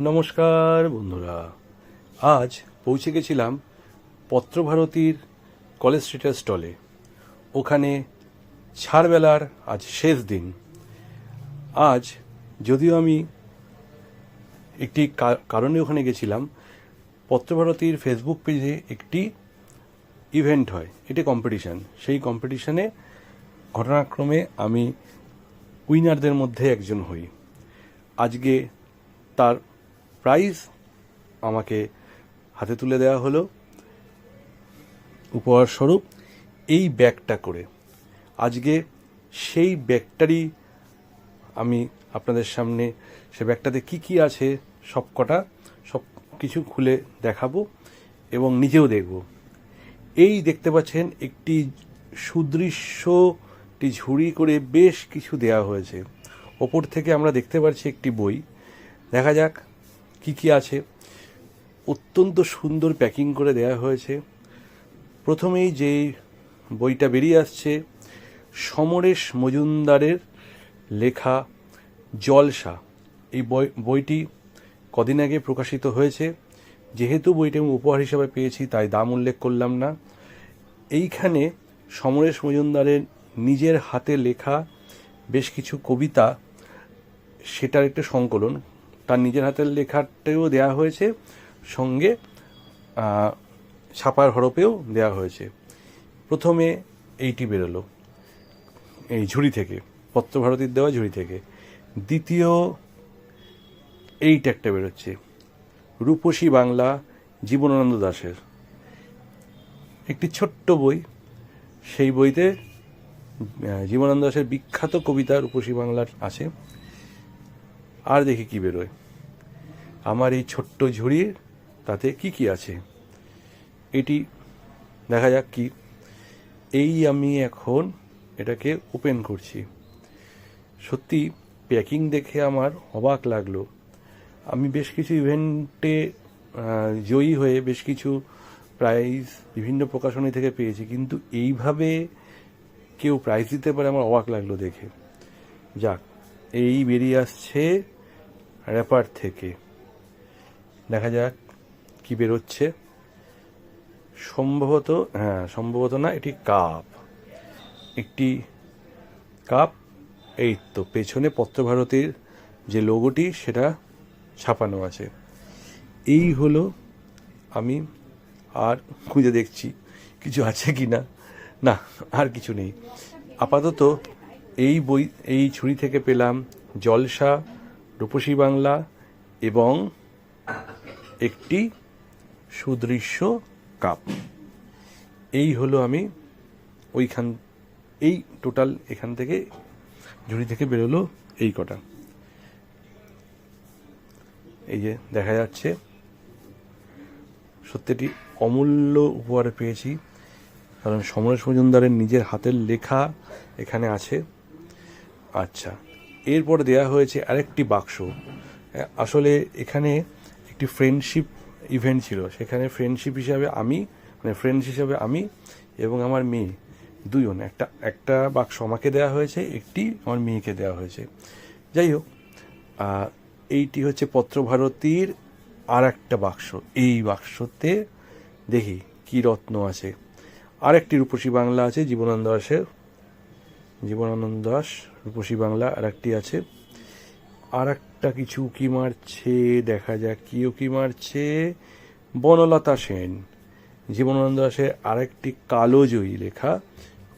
নমস্কার, বন্ধুরা। আজ পৌঁছে গেছিলাম পত্রভারতীর কলেজ স্ট্রিটের স্টলে। ওখানে ছাড়বেলার আজ শেষ দিন। আজ যদিও আমি একটি কারণে ওখানে গেছিলাম, পত্রভারতীর ফেসবুক পেজে একটি ইভেন্ট হয়, এটি কম্পিটিশান। সেই কম্পিটিশানে ঘটনাক্রমে আমি উইনারদের মধ্যে একজন হই। আজকে তার প্রাইজ আমাকে হাতে তুলে দেওয়া হলো। উপহার স্বরূপ এই ব্যাগটা করে। আজকে সেই ব্যাগটারই আমি আপনাদের সামনে সে ব্যাগটাতে কি কি আছে সব কটা সব কিছু খুলে দেখাবো এবং নিজেও দেখব। এই দেখতে পাচ্ছেন একটি সুদৃশ্য একটি ঝুড়ি করে বেশ কিছু দেয়া হয়েছে। ওপর থেকে আমরা দেখতে পাচ্ছি একটি বই। দেখা যাক কি কি আছে? অত্যন্ত সুন্দর প্যাকিং করে দেয়া হয়েছে। প্রথমেই যে বইটা বেরিয়ে আসছে, সমরেশ মজুমদারের লেখা জলসা। এই বই, বইটি কদিন আগে প্রকাশিত হয়েছে। যেহেতু বইটি আমি উপহার হিসাবে পেয়েছি, তাই দাম উল্লেখ করলাম না। এইখানে সমরেশ মজুমদারের নিজের হাতে লেখা বেশ কিছু কবিতা, সেটার একটা সংকলন। তার নিজের হাতের লেখাটাও দেয়া হয়েছে, সঙ্গে ছাপার হরপেও দেয়া হয়েছে। প্রথমে এইটি বেরোলো, এই ঝুড়ি থেকে, পত্রভারতীর দেওয়া ঝুড়ি থেকে। দ্বিতীয়, এইটা একটা বেরোচ্ছে, রূপসী বাংলা, জীবনানন্দ দাশের। একটি ছোট্ট বই, সেই বইতে জীবনানন্দ দাশের বিখ্যাত কবিতা রূপসী বাংলার আছে। আর দেখি কি বেরোয়? আমার এই ছোট্ট ঝুড়ির তাতে কি কি আছে? এটি দেখা যাক কি। এই আমি এখন এটাকে ওপেন করছি। সত্যি প্যাকিং দেখে আমার অবাক লাগল। আমি বেশ কিছু ইভেন্টে জয়ী হয়ে বেশ কিছু প্রাইজ বিভিন্ন প্রকাশনী থেকে পেয়েছি, কিন্তু এইভাবে কেউ প্রাইজ দিতে পারে আমার অবাক লাগল দেখে। যাক, এই বেরিয়ে আসছে র্যাপার থেকে। দেখা যাক কি বেরোচ্ছে। সম্ভবত হ্যাঁ সম্ভবত না, এটি কাপ। একটি কাপ, এই তো, পেছনে পত্রভারতীর যে লোগোটি, সেটা ছাপানো আছে। এই হলো আমি আর খুঁজে দেখছি কিছু আছে কি না। না, আর কিছু নেই। আপাতত এই বই, এই ছুরি থেকে পেলাম জলসা রূপসী বাংলা এবং একটি সুদৃশ্য কাপ। এই হলো আমি ওইখান, এই টোটাল এখান থেকে, ঝুড়ি থেকে বেরোলো এই কটা। এই যে দেখা যাচ্ছে, সত্যিটি অমূল্য উপহার পেয়েছি। কারণ সমরেশ মজুমদারের নিজের হাতের লেখা এখানে আছে। আচ্ছা। এরপর দেয়া হয়েছে আরেকটি বাক্স। আসলে এখানে একটি ফ্রেন্ডশিপ ইভেন্ট ছিল। সেখানে ফ্রেন্ডশিপ হিসাবে আমি মানে ফ্রেন্ডস হিসাবে আমি এবং আমার মেয়ে দুজন একটা একটা বাক্স আমাকে দেওয়া হয়েছে, একটি আমার মেয়েকে দেওয়া হয়েছে। যাই হোক এইটি হচ্ছে পত্রভারতীর আর একটা বাক্স। এই বাক্সতে দেখি কি রত্ন আছে। আর একটি রূপসী বাংলা আছে, জীবনানন্দ দাসের। জীবনানন্দ দাস রূপসী বাংলা, আর একটি আছে আর একটা কিছু কি মারছে, দেখা যাক কি কি মারছে। বনলতা সেন, জীবনানন্দ দাসের আরেকটি কালোজয়ী লেখা,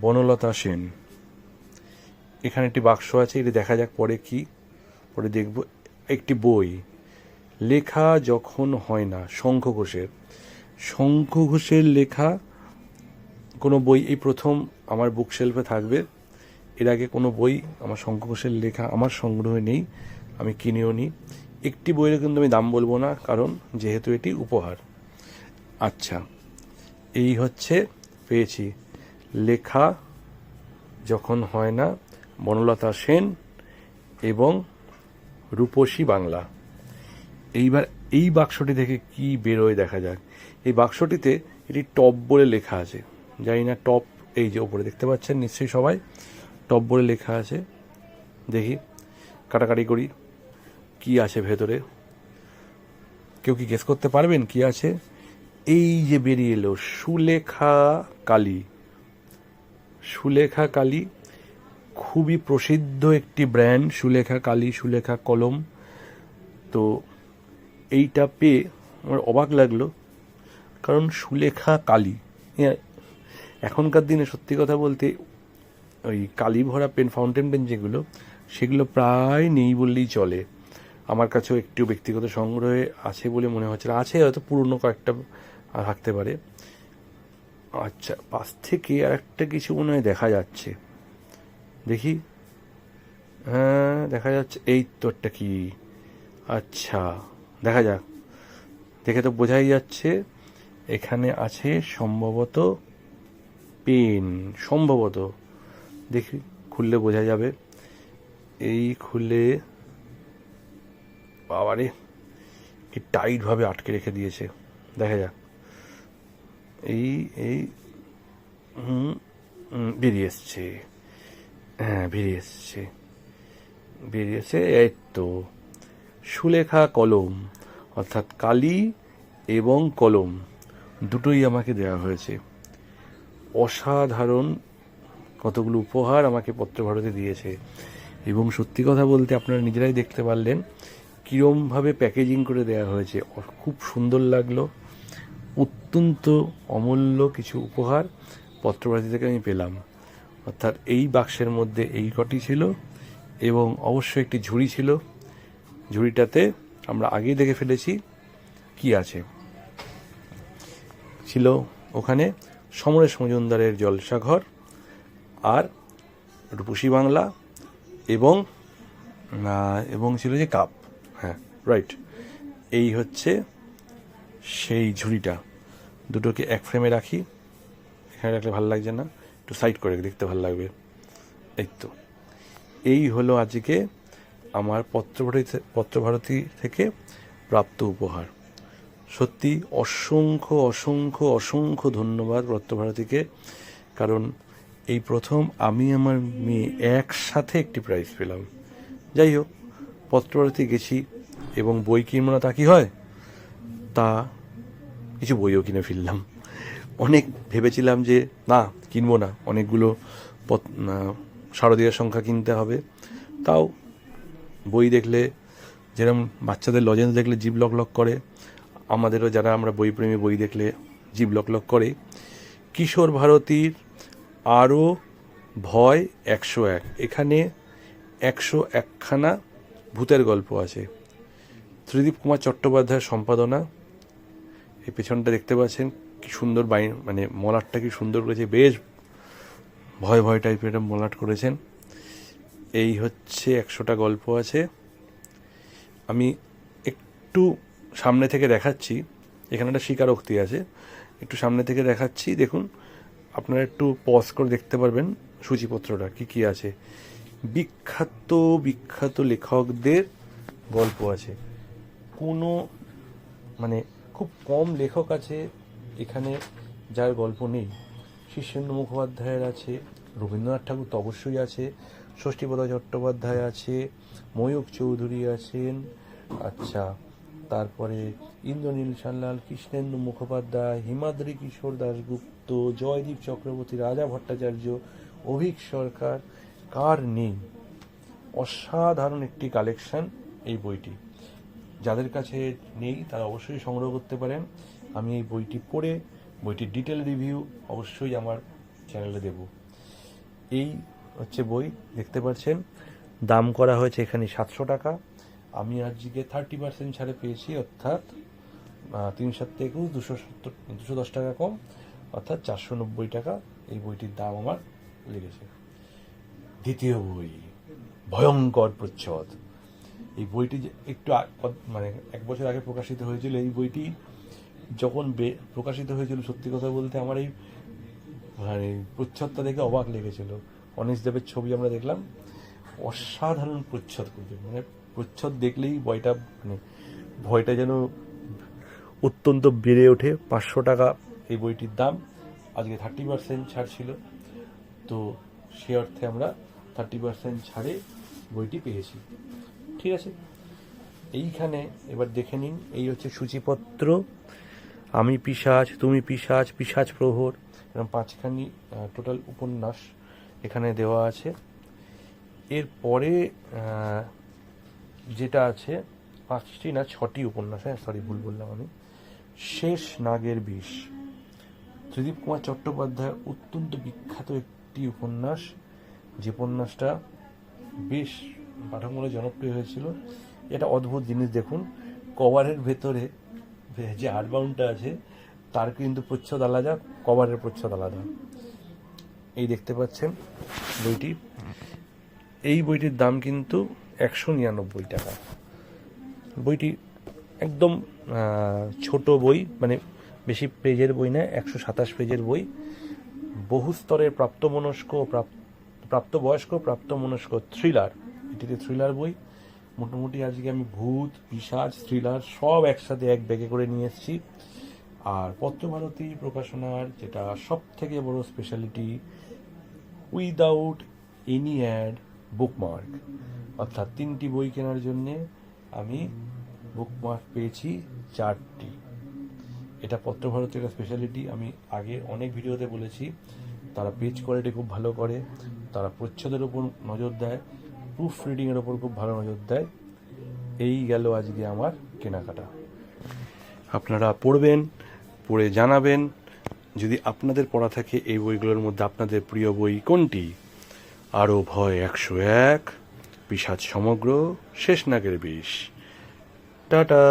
বনলতা সেন। এখানে একটি বাক্স আছে, এটা দেখা যাক পরে কি, পরে দেখব। একটি বই, লেখা যখন হয় না, শঙ্খ ঘোষের। শঙ্খ ঘোষের লেখা, কোনো বই এই প্রথম আমার বুক শেলফে থাকবে। এর আগে কোনো বই আমার শঙ্খ ঘোষের লেখা আমার সংগ্রহে নেই, আমি কিনেও নিই একটি বইয়ের কিন্তু আমি দাম বলব না, কারণ যেহেতু এটি উপহার। আচ্ছা এই হচ্ছে পেয়েছি। লেখা যখন হয় না, বনলতা সেন এবং রূপসী বাংলা। এইবার এই বাক্সটি থেকে কি বেরোয় দেখা যাক। এই বাক্সটিতে এটি টপ বলে লেখা আছে। জানি না, টপ এই যে ওপরে দেখতে পাচ্ছেন নিশ্চয়ই সবাই। টপ বলে লেখা আছে, দেখি, কাটাকাটি করি, কি আছে ভেতরে? কেউ কি গেস করতে পারবেন কি আছে? এই যে বেরিয়ে এলো, সুলেখা কালী। সুলেখা কালী, খুবই প্রসিদ্ধ একটি ব্র্যান্ড সুলেখা কালী, সুলেখা কলম। তো এইটা পেয়ে আমার অবাক লাগল, কারণ সুলেখা কালী। এ- এখনকার দিনে সত্যি কথা বলতে ওই কালি ভরা পেন ফাউন্টেন পেন যেগুলো, সেগুলো প্রায় নেই বললেই চলে। আমার কাছেও একটু ব্যক্তিগত সংগ্রহে আছে বলে মনে হচ্ছে না। আছে হয়তো পুরনো কয়েকটা থাকতে পারে। আচ্ছা পাশ থেকে আর একটা কিছু মনে হয় দেখা যাচ্ছে। দেখি। হ্যাঁ দেখা যাচ্ছে। এই তোরটা কি? আচ্ছা দেখা যাক। দেখে তো বোঝাই যাচ্ছে, এখানে আছে সম্ভবত পেন, সম্ভবত। দেখি, খুললে বোঝা যাবে। এই খুলে, বাবারে, কি টাইট ভাবে আটকে রেখে দিয়েছে। দেখা যাক। এই এই বেরিয়ে এসছে। হ্যাঁ বেরিয়ে এসছে। বেরিয়ে এসে এই তো। সুলেখা কলম, অর্থাৎ কালি এবং কলম, দুটোই আমাকে দেওয়া হয়েছে। অসাধারণ কতগুলো উপহার আমাকে পত্রভারতে দিয়েছে। এবং সত্যি কথা বলতে আপনারা নিজেরাই দেখতে পারলেন, কীরমভাবে প্যাকেজিং করে দেওয়া হয়েছে। খুব সুন্দর লাগল। অত্যন্ত অমূল্য কিছু উপহার পত্রভারতী থেকে আমি পেলাম। অর্থাৎ এই বাক্সের মধ্যে এই কটি ছিল এবং অবশ্যই একটি ঝুড়ি ছিল। ঝুড়িটাতে আমরা আগেই দেখে ফেলেছি কি আছে। ছিল ওখানে সমরেশ মজুমদারের জলসাঘর। আর রূপসী বাংলা এবং এবং ছিল যে কাপ। হ্যাঁ রাইট এই হচ্ছে সেই ঝুড়িটা। দুটোকে এক ফ্রেমে রাখি। এখানে রাখলে ভালো লাগছে না। একটু সাইড করে দেখতে ভালো লাগবে। এই তো। এই হলো আজকে আমার পত্রভারতী পত্রভারতী থেকে প্রাপ্ত উপহার। সত্যি অসংখ্য অসংখ্য অসংখ্য ধন্যবাদ পত্রভারতীকে। কারণ এই প্রথম আমি আমার মেয়ে একসাথে একটি প্রাইজ পেলাম। যাই হোক পত্রভারতী গেছি এবং বই কিনবো না তা কি হয়? তা কিছু বইও কিনে ফেললাম। অনেক ভেবেছিলাম যে না কিনবো না। অনেকগুলো আহ, সংখ্যা কিনতে হবে। তাও বই দেখলে যেরকম বাচ্চাদের লজেন্স দেখলে জিভ লক লক করে আমাদেরও যারা আমরা বইপ্রেমী বই দেখলে জিভ লক লক করে কিশোর ভারতীর আরও ভয় একশো এক। এখানে একশো একখানা ভূতের গল্প আছে। ত্রিদীপ কুমার চট্টোপাধ্যায়ের সম্পাদনা। এই পেছনটা দেখতে পাচ্ছেন কি সুন্দর বাই মানে মলাটটা কি সুন্দর করেছে। বেশ ভয় ভয় টাইপের একটা মলাট করেছেন। এই হচ্ছে একশোটা গল্প আছে। আমি একটু সামনে থেকে দেখাচ্ছি। এখানে একটা স্বীকারোক্তি আছে। একটু সামনে থেকে দেখাচ্ছি। দেখুন আপনারা একটু পজ করে দেখতে পারবেন সূচিপত্রটা, কি কি আছে। বিখ্যাত বিখ্যাত লেখকদের গল্প আছে। কোনো মানে খুব কম লেখক আছে এখানে যার গল্প নেই। শীর্ষেন্দু মুখোপাধ্যায়ের আছে, রবীন্দ্রনাথ ঠাকুর তো অবশ্যই আছে, ষষ্ঠীপদা চট্টোপাধ্যায় আছে ময়ূক চৌধুরী আছেন আচ্ছা তারপরে ইন্দ্রনীল সান্যাল, কৃষ্ণেন্দু মুখোপাধ্যায়, হিমাদ্রি কিশোর দাশগুপ্ত, জয়দীপ চক্রবর্তী, রাজা ভট্টাচার্য, অভিক সরকার, কার নেই? অসাধারণ একটি কালেকশন এই বইটি। যাদের কাছে নেই, তারা অবশ্যই সংগ্রহ করতে পারেন। আমি এই বইটি পড়ে, বইটির ডিটেল রিভিউ অবশ্যই আমার চ্যানেলে দেব। এই হচ্ছে বই, দেখতে পাচ্ছেন। দাম করা হয়েছে এখানে সাতশো টাকা। আমি আজকে থার্টি পার্সেন্ট ছাড়ে পেয়েছি, অর্থাৎ তিন একুশ দুশো সত্তর, দুশো দশ টাকা কম, অর্থাৎ চারশো নব্বই টাকা এই বইটির দাম আমার লেগেছে। দ্বিতীয় বই, ভয়ঙ্কর প্রচ্ছদ। এই বইটি একটু মানে এক বছর আগে প্রকাশিত হয়েছিল, এই বইটি যখন প্রকাশিত হয়েছিল সত্যি কথা বলতে আমার এই মানে প্রচ্ছদটা দেখে অবাক লেগেছিল। অনিশ দেবের ছবি আমরা দেখলাম, অসাধারণ প্রচ্ছদ করবে মানে প্রচ্ছদ দেখলেই বইটা মানে ভয়টা যেন অত্যন্ত বেড়ে ওঠে। পাঁচশো টাকা। এই বইটির দাম আজকে থার্টি পার্সেন্ট ছাড় ছিল। তো সে অর্থে আমরা থার্টি পার্সেন্ট ছাড়ে বইটি পেয়েছি। ঠিক আছে? এইখানে এবার দেখে নিন এই হচ্ছে সূচিপত্র। আমি পিসাজ তুমি পিসাজ পিসাজ প্রহর এরকম পাঁচখানি টোটাল উপন্যাস এখানে দেওয়া আছে। এরপরে যেটা আছে পাঁচটি না ছটি উপন্যাস হ্যাঁ সরি ভুল বললাম আমি। শেষ নাগের বিষ। ত্রিদীপ কুমার চট্টোপাধ্যায়ের অত্যন্ত বিখ্যাত একটি উপন্যাস। যে উপন্যাসটা বেশ পাঠকমূলে জনপ্রিয় হয়েছিল। এটা অদ্ভুত জিনিস, দেখুন, কভারের ভেতরে যে আর্টবাউন্ডটা আছে, তার কিন্তু প্রচ্ছদ আলাদা, কভারের প্রচ্ছদ আলাদা। এই দেখতে পাচ্ছেন বইটি। এই বইটির দাম কিন্তু একশো নিরানব্বই টাকা। বইটি একদম ছোট বই মানে বেশি পেজের বই না, একশো সাতাশ পেজের বই। বহু স্তরের প্রাপ্তমনস্ক প্রাপ্তবয়স্ক প্রাপ্তমনস্ক থ্রিলার এটিতে থ্রিলার বই। মোটামুটি আজকে আমি ভূত পিসাজ থ্রিলার সব একসাথে এক ব্যাগে করে নিয়ে এসেছি। আর পত্রভারতী প্রকাশনার যেটা সব থেকে বড় speciality without any ad bookmark অর্থাৎ তিনটি বই কেনার জন্যে আমি বুকমার্ক পেয়েছি চারটি। এটা পত্রভারতের একটা স্পেশালিটি আমি আগে অনেক ভিডিওতে বলেছি, তারা পেজ কোয়ালিটি খুব ভালো করে, তারা প্রচ্ছদের ওপর নজর দেয় প্রুফ রিডিংয়ের ওপর খুব ভালো নজর দেয়। এই গেল আজকে আমার কেনাকাটা। আপনারা পড়বেন, পড়ে জানাবেন। যদি আপনাদের পড়া থাকে এই বইগুলোর মধ্যে আপনাদের প্রিয় বই কোনটি? আরও ভয় একশো এক পিসাজ সমগ্র শেষ নাগের বিষ। টাটা।